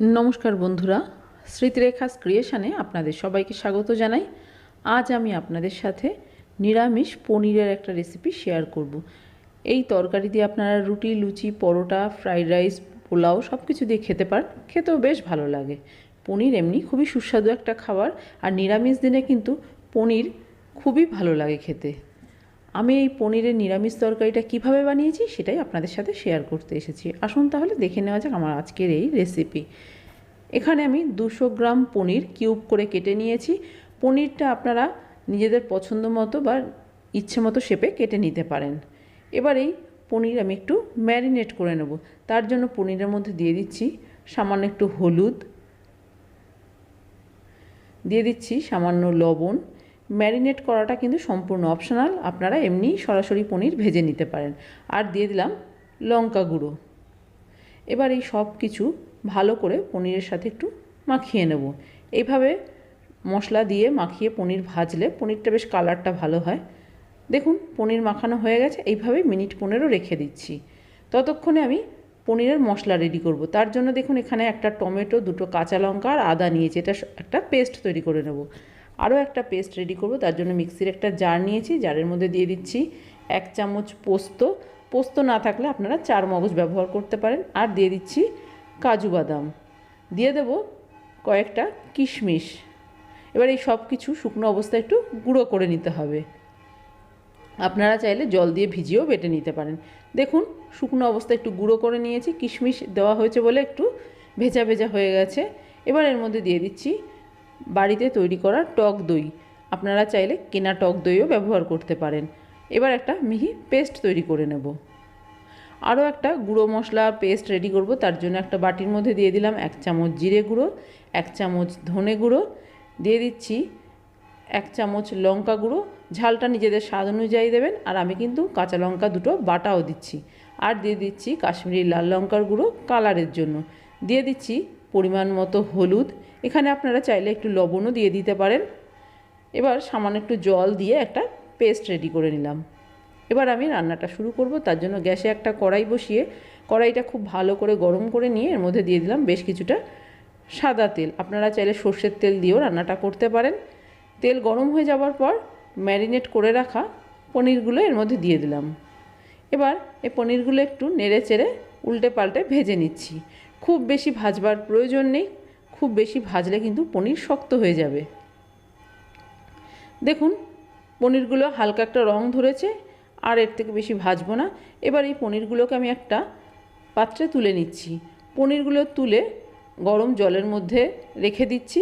নমস্কার বন্ধুরা, স্মৃতিরেখাস ক্রিয়েশনে আপনাদের সবাইকে স্বাগত জানাই। আজ আমি আপনাদের সাথে নিরামিষ পনিরের একটা রেসিপি শেয়ার করব। এই তরকারি দিয়ে আপনারা রুটি, লুচি, পরোটা ফ্রাইড রাইস পোলাও সব কিছু দিয়ে খেতে পারেন। খেতেও বেশ ভালো লাগে। পনির এমনি খুবই সুস্বাদু একটা খাবার। আর নিরামিষ দিনে কিন্তু পনির খুবই ভালো লাগে খেতে। আমি এই পনিরের নিরামিষ তরকারিটা কীভাবে বানিয়েছি সেটাই আপনাদের সাথে শেয়ার করতে এসেছি। আসুন তাহলে দেখে নেওয়া যাক আমার আজকের এই রেসিপি এখানে আমি দুশো গ্রাম পনির কিউব করে কেটে নিয়েছি। পনিরটা আপনারা নিজেদের পছন্দ মতো বা ইচ্ছে মতো শেপে কেটে নিতে পারেন। এবার এই পনির আমি একটু ম্যারিনেট করে নেব। তার জন্য পনিরের মধ্যে দিয়ে দিচ্ছি সামান্য একটু হলুদ। দিয়ে দিচ্ছি সামান্য লবণ। ম্যারিনেট করাটা কিন্তু সম্পূর্ণ অপশনাল। আপনারা এমনি সরাসরি পনির ভেজে নিতে পারেন। আর দিয়ে দিলাম লঙ্কা গুঁড়ো। এবার এই সব কিছু ভালো করে পনিরের সাথে একটু মাখিয়ে নেব। এইভাবে মশলা দিয়ে মাখিয়ে পনির ভাজলে পনিরটা বেশ কালারটা ভালো হয়। দেখুন, পনির মাখানো হয়ে গেছে। এইভাবেই মিনিট পনেরো রেখে দিচ্ছি। ততক্ষণে আমি পনিরের মশলা রেডি করব। তার জন্য দেখুন, এখানে একটা টমেটো, দুটো কাঁচা লঙ্কা আর আদা নিয়েছি। এটা একটা পেস্ট তৈরি করে নেব। আরও একটা পেস্ট রেডি করব, তার জন্য মিক্সির একটা জার নিয়েছি জারের মধ্যে দিয়ে দিচ্ছি এক চামচ পোস্ত। পোস্ত না থাকলে আপনারা চার মগজ ব্যবহার করতে পারেন। আর দিয়ে দিচ্ছি কাজু বাদাম। দিয়ে দেব কয়েকটা কিশমিশ। এবার এই সব কিছু শুকনো অবস্থায় একটু গুঁড়ো করে নিতে হবে। আপনারা চাইলে জল দিয়ে ভিজিয়েও বেটে নিতে পারেন। দেখুন, শুকনো অবস্থায় একটু গুঁড়ো করে নিয়েছি। কিশমিশ দেওয়া হয়েছে বলে একটু ভেজা ভেজা হয়ে গেছে। এবার এর মধ্যে দিয়ে দিচ্ছি বাড়িতে তৈরি করা টক দই। আপনারা চাইলে কেনা টক দইও ব্যবহার করতে পারেন। এবার একটা মিহি পেস্ট তৈরি করে নেব। আরও একটা গুঁড়ো মশলা পেস্ট রেডি করব। তার জন্য একটা বাটির মধ্যে দিয়ে দিলাম এক চামচ জিরে গুঁড়ো, এক চামচ ধনে গুঁড়ো, দিয়ে দিচ্ছি এক চামচ লঙ্কা গুঁড়ো। ঝালটা নিজেদের স্বাদ অনুযায়ী দেবেন। আর আমি কিন্তু কাঁচা লঙ্কা দুটো বাটাও দিচ্ছি। আর দিয়ে দিচ্ছি কাশ্মীরি লাল লঙ্কার গুঁড়ো কালারের জন্য। দিয়ে দিচ্ছি পরিমাণ মতো হলুদ এখানে আপনারা চাইলে একটু লবণও দিয়ে দিতে পারেন। এবার সামান্য একটু জল দিয়ে একটা পেস্ট রেডি করে নিলাম। এবার আমি রান্নাটা শুরু করব। তার জন্য গ্যাসে একটা কড়াই বসিয়ে, কড়াইটা খুব ভালো করে গরম করে নিয়ে এর মধ্যে দিয়ে দিলাম বেশ কিছুটা সাদা তেল। আপনারা চাইলে সর্ষের তেল দিয়েও রান্নাটা করতে পারেন। তেল গরম হয়ে যাওয়ার পর ম্যারিনেট করে রাখা পনিরগুলো এর মধ্যে দিয়ে দিলাম। এবার এই পনিরগুলো একটু নেড়ে চেড়ে উল্টে পাল্টে ভেজে নিচ্ছি। খুব বেশি ভাজবার প্রয়োজন নেই। খুব বেশি ভাজলে কিন্তু পনির শক্ত হয়ে যাবে। দেখুন, পনিরগুলো হালকা একটা রং ধরেছে, আর এর থেকে বেশি ভাজবো না। এবার এই পনিরগুলোকে আমি একটা পাত্রে তুলে নিচ্ছি। পনিরগুলো তুলে গরম জলের মধ্যে রেখে দিচ্ছি।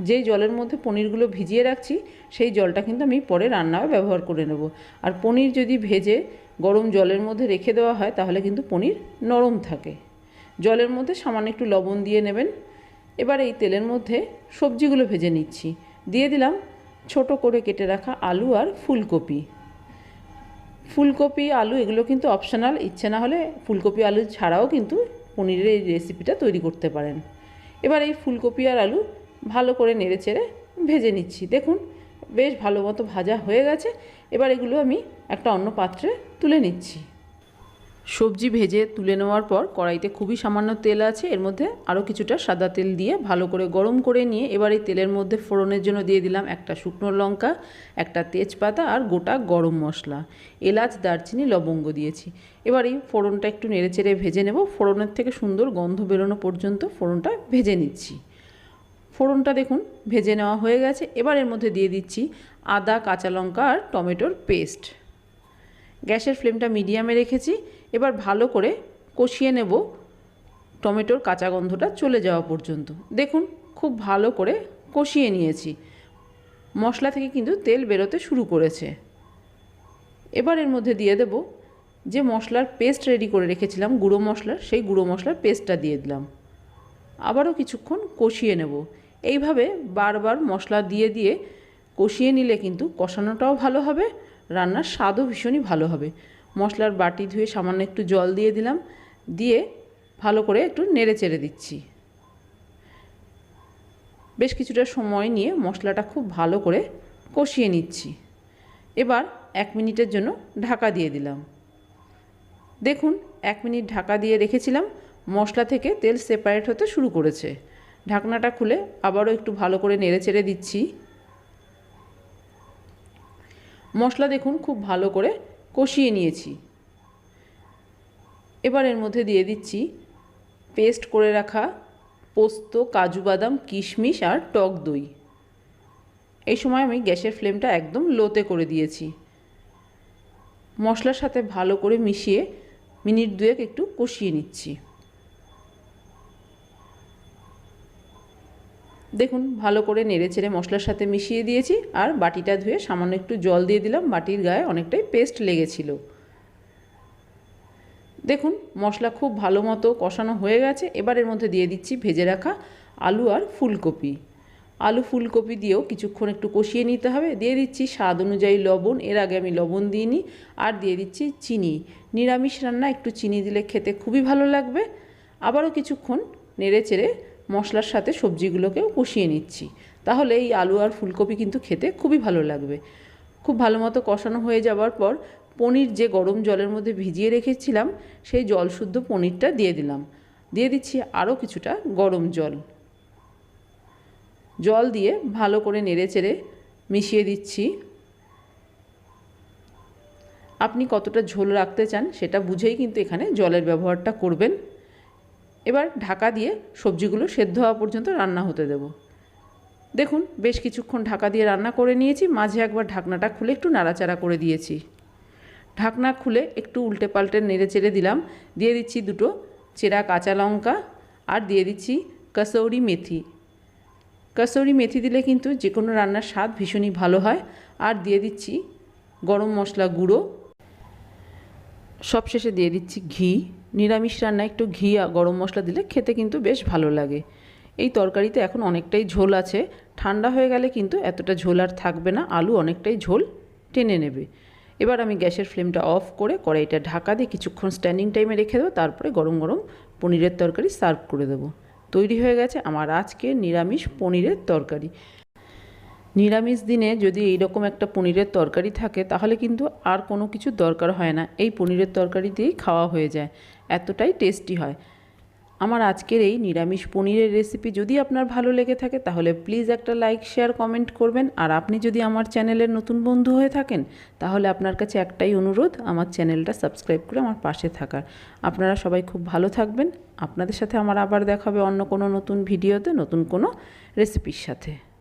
যেই জলের মধ্যে পনিরগুলো ভিজিয়ে রাখছি, সেই জলটা কিন্তু আমি পরে রান্নায় ব্যবহার করে নেব। আর পনির যদি ভেজে গরম জলের মধ্যে রেখে দেওয়া হয়, তাহলে কিন্তু পনির নরম থাকে। জলের মধ্যে সামান্য একটু লবণ দিয়ে নেবেন। এবার এই তেলের মধ্যে সবজিগুলো ভেজে নিচ্ছি। দিয়ে দিলাম ছোট করে কেটে রাখা আলু আর ফুলকপি। ফুলকপি, আলু এগুলো কিন্তু অপশনাল ইচ্ছে না হলে ফুলকপি, আলু ছাড়াও কিন্তু পনিরের এই রেসিপিটা তৈরি করতে পারেন। এবার এই ফুলকপি আর আলু ভালো করে নেড়ে চেড়ে ভেজে নিচ্ছি। দেখুন, বেশ ভালো মতো ভাজা হয়ে গেছে। এবার এগুলো আমি একটা অন্য পাত্রে তুলে নিচ্ছি। সবজি ভেজে তুলে নেওয়ার পর কড়াইতে খুবই সামান্য তেল আছে, এর মধ্যে আরও কিছুটা সাদা তেল দিয়ে ভালো করে গরম করে নিয়ে এবার এই তেলের মধ্যে ফোড়নের জন্য দিয়ে দিলাম একটা শুকনো লঙ্কা, একটা তেজপাতা আর গোটা গরম মশলা। এলাচ, দারচিনি, লবঙ্গ দিয়েছি। এবার এই ফোড়নটা একটু নেড়ে চেড়ে ভেজে নেব। ফোড়নের থেকে সুন্দর গন্ধ বেরোনো পর্যন্ত ফোড়নটা ভেজে নিচ্ছি। ফোড়নটা দেখুন ভেজে নেওয়া হয়ে গেছে। এবার এর মধ্যে দিয়ে দিচ্ছি আদা, কাঁচা লঙ্কা আর টমেটোর পেস্ট। গ্যাসের ফ্লেমটা মিডিয়ামে রেখেছি। এবার ভালো করে কষিয়ে নেব। টমেটোর কাঁচা গন্ধটা চলে যাওয়া পর্যন্ত। দেখুন, খুব ভালো করে কষিয়ে নিয়েছি। মশলা থেকে কিন্তু তেল বেরোতে শুরু করেছে। এবার এর মধ্যে দিয়ে দেব যে মশলার পেস্ট রেডি করে রেখেছিলাম, গুঁড়ো মশলার, সেই গুঁড়ো মশলার পেস্টটা দিয়ে দিলাম। আবারও কিছুক্ষণ কষিয়ে নেব। এইভাবে বারবার মশলা দিয়ে দিয়ে কষিয়ে নিলে কিন্তু কষানোটাও ভালো হবে, রান্নার স্বাদও ভীষণই ভালো হবে। মশলার বাটি ধুয়ে সামান্য একটু জল দিয়ে দিলাম, দিয়ে ভালো করে একটু নেড়ে চেড়ে দিচ্ছি। বেশ কিছুটা সময় নিয়ে মশলাটা খুব ভালো করে কষিয়ে নিচ্ছি। এবার এক মিনিটের জন্য ঢাকা দিয়ে দিলাম। দেখুন, এক মিনিট ঢাকা দিয়ে রেখেছিলাম, মশলা থেকে তেল সেপারেট হতে শুরু করেছে। ঢাকনাটা খুলে আবারও একটু ভালো করে নেড়ে চেড়ে দিচ্ছি। মশলা দেখুন, খুব ভালো করে কষিয়ে নিয়েছি। এবার এর মধ্যে দিয়ে দিচ্ছি পেস্ট করে রাখা পোস্ত, কাজু বাদাম, কিশমিশ আর টক দই। এই সময় আমি গ্যাসের ফ্লেমটা একদম লোতে করে দিয়েছি। মশলার সাথে ভালো করে মিশিয়ে মিনিট দুয়েক একটু কষিয়ে নিচ্ছি। দেখুন, ভালো করে নেড়ে চেড়ে মশলার সাথে মিশিয়ে দিয়েছি, আর বাটিটা ধুয়ে সামান্য একটু জল দিয়ে দিলাম, বাটির গায়ে অনেকটাই পেস্ট লেগেছিল। দেখুন, মশলা খুব ভালো মতো কষানো হয়ে গেছে, এবার এর মধ্যে দিয়ে দিচ্ছি ভেজে রাখা আলু আর ফুলকপি। আলু ফুলকপি দিয়েও কিছুক্ষণ একটু কষিয়ে নিতে হবে, দিয়ে দিচ্ছি স্বাদ অনুযায়ী লবণ, এর আগে আমি লবণ দিইনি, আর দিয়ে দিচ্ছি চিনি। নিরামিষ রান্না, একটু চিনি দিলে খেতে খুবই ভালো লাগবে। আবারও কিছুক্ষণ নেড়ে চেড়ে মশলার সাথে সবজিগুলোকেও কষিয়ে নিচ্ছি। তাহলে এই আলু আর ফুলকপি কিন্তু খেতে খুবই ভালো লাগবে। খুব ভালো মতো কষানো হয়ে যাওয়ার পর পনির যে গরম জলের মধ্যে ভিজিয়ে রেখেছিলাম, সেই জল শুদ্ধ পনিরটা দিয়ে দিলাম। দিয়ে দিচ্ছি আরও কিছুটা গরম জল। জল দিয়ে ভালো করে নেড়ে চেড়ে মিশিয়ে দিচ্ছি। আপনি কতটা ঝোল রাখতে চান সেটা বুঝেই কিন্তু এখানে জলের ব্যবহারটা করবেন। এবার ঢাকা দিয়ে সবজিগুলো সেদ্ধ হওয়া পর্যন্ত রান্না হতে দেব। দেখুন, বেশ কিছুক্ষণ ঢাকা দিয়ে রান্না করে নিয়েছি, মাঝে একবার ঢাকনাটা খুলে একটু নাড়াচাড়া করে দিয়েছি। ঢাকনা খুলে একটু উল্টে পাল্টে নেড়ে চেড়ে দিলাম, দিয়ে দিচ্ছি দুটো চেরা কাঁচা লঙ্কা আর দিয়ে দিচ্ছি কসৌরি মেথি। কসৌরি মেথি দিলে কিন্তু যে কোনো রান্নার স্বাদ ভীষণই ভালো হয়, আর দিয়ে দিচ্ছি গরম মশলা গুঁড়ো। সবশেষে দিয়ে দিচ্ছি ঘি। নিরামিষ রান্নায় একটু ঘি গরম মশলা দিলে খেতে কিন্তু বেশ ভালো লাগে। এই তরকারিতে এখন অনেকটাই ঝোল আছে। ঠান্ডা হয়ে গেলে কিন্তু এতটা ঝোল আর থাকবে না। আলু অনেকটাই ঝোল টেনে নেবে। এবার আমি গ্যাসের ফ্লেমটা অফ করে কড়াইটা ঢাকা দিয়ে কিছুক্ষণ স্ট্যান্ডিং টাইমে রেখে দেবো। তারপরে গরম গরম পনিরের তরকারি সার্ভ করে দেবো। তৈরি হয়ে গেছে আমার আজকে নিরামিষ পনিরের তরকারি। নিরামিষ দিনে যদি এইরকম একটা পনিরের তরকারি থাকে, তাহলে কিন্তু আর কোনো কিছু দরকার হয় না। এই পনিরের তরকারি দিয়েই খাওয়া হয়ে যায়। এতটাই টেস্টি হয়। আমার আজকের এই নিরামিষ পনিরের রেসিপি যদি আপনার ভালো লেগে থাকে, তাহলে প্লিজ একটা লাইক, শেয়ার, কমেন্ট করবেন। আর আপনি যদি আমার চ্যানেলের নতুন বন্ধু হয়ে থাকেন, তাহলে আপনার কাছে একটাই অনুরোধ, আমার চ্যানেলটা সাবস্ক্রাইব করে আমার পাশে থাকার। আপনারা সবাই খুব ভালো থাকবেন। আপনাদের সাথে আমার আবার দেখা হবে অন্য কোনো নতুন ভিডিওতে, নতুন কোনো রেসিপির সাথে।